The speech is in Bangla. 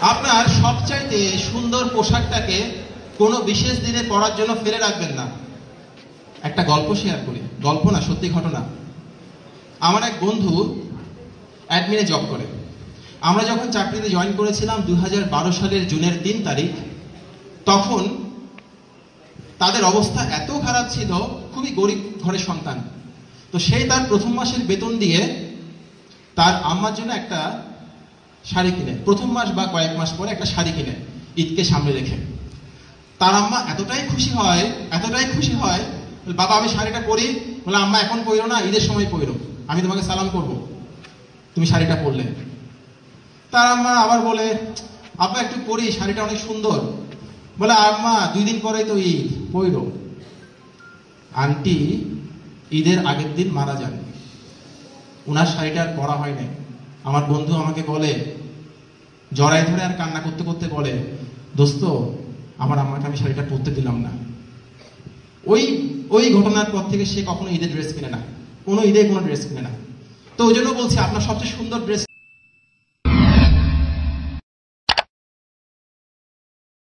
আপনার সবচাইতে সুন্দর পোশাকটাকে কোনো বিশেষ দিনে পরার জন্য ফেলে রাখবেন না। একটা গল্প শেয়ার করি। গল্প না, সত্যি ঘটনা। আমার এক বন্ধু অ্যাডমিনে জব করে। আমরা যখন চাকরিতে জয়েন করেছিলাম দুই হাজার বারো সালের জুনের তিন তারিখ, তখন তাদের অবস্থা এত খারাপ ছিল, খুবই গরিব ঘরের সন্তান। তো সেই তার প্রথম মাসের বেতন দিয়ে তার আম্মার জন্য একটা শাড়ি কিনে। প্রথম মাস বা কয়েক মাস পরে একটা শাড়ি কিনে, ঈদকে সামনে রেখে। তার আম্মা এতটাই খুশি হয়, এতটাই খুশি হয় বাবা, আমি শাড়িটা পরি। বলে, আম্মা, এখন পইরো না, ঈদের সময় পইরো আমি তোমাকে সালাম করব। তুমি শাড়িটা পরলে। তার আম্মা আবার বলে, আব্বা, একটু পরি, শাড়িটা অনেক সুন্দর। বলে, আম্মা, দুই দিন পরেই তো ঈদ পইরো আন্টি ঈদের আগের দিন মারা যান ওনার শাড়িটা আর পরা হয় নাই আমার বন্ধু আমাকে বলে জড়াই ধরে আর কান্না করতে করতে বলে, দোস্ত, আমার আমাকে আমি শাড়িটা পরতে দিলাম না। ওই ওই ঘটনার পর থেকে সে কখনো ঈদের ড্রেস কিনে না। কোনো ঈদে কোনো ড্রেস কিনে না। তো ওই জন্য বলছি, আপনার সবচেয়ে সুন্দর ড্রেস